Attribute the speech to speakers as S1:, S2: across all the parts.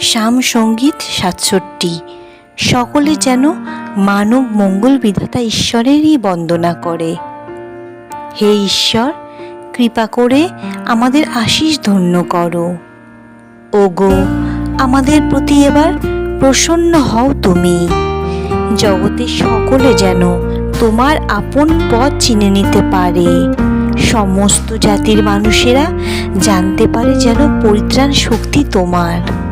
S1: শ্যাম সংগীত সাতষট্টি। সকলে যেন মানব মঙ্গল বিধাতা ঈশ্বরেরই বন্দনা করে। হে ঈশ্বর, কৃপা করে আমাদের আশিস ধন্য করো। ওগো, আমাদের প্রতি এবার প্রসন্ন হও তুমি। জগতে সকলে যেন তোমার আপন পথ চিনে নিতে পারে। সমস্ত জাতির মানুষেরা জানতে পারে যেন পরিত্রাণ শক্তি তোমার।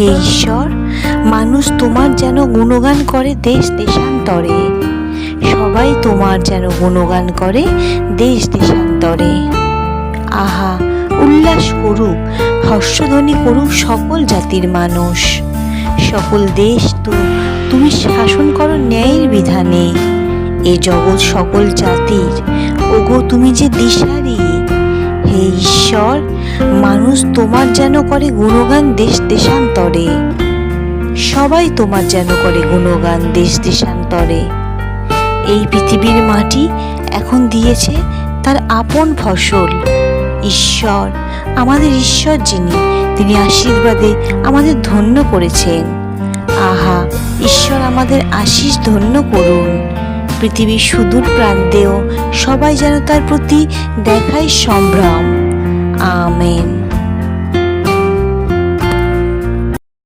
S1: হে ঈশ্বর, মানুষ তোমার যেন গুণগান করে দেশ দেশান্তরে। সবাই তোমার যেন গুণগান করে দেশ দেশান্তরে। আহা, উল্লাস করুক, হর্ষধ্বনি করুক সকল জাতির মানুষ। সকল দেশ তো তুমি শাসন করো ন্যায়ের বিধানে। এ জগৎ সকল জাতির, ওগো তুমি যে দিশারি। হে ঈশ্বর মানুষ তোমার যেন করে গুণগান দেশ দেশান্তরে। সবাই তোমার যেন করে গুণগান দেশ দেশান্তরে। এই পৃথিবীর মাটি এখন দিয়েছে তার আপন ফসল। ঈশ্বর, আমাদের ঈশ্বর যিনি, তিনি আশীর্বাদে আমাদের ধন্য করেছেন। আহা, ঈশ্বর আমাদের আশিস ধন্য করুন। পৃথিবীর সুদূর প্রান্তেও সবাই যেন তার প্রতি দেখায় সম্ভ্রম। Amen.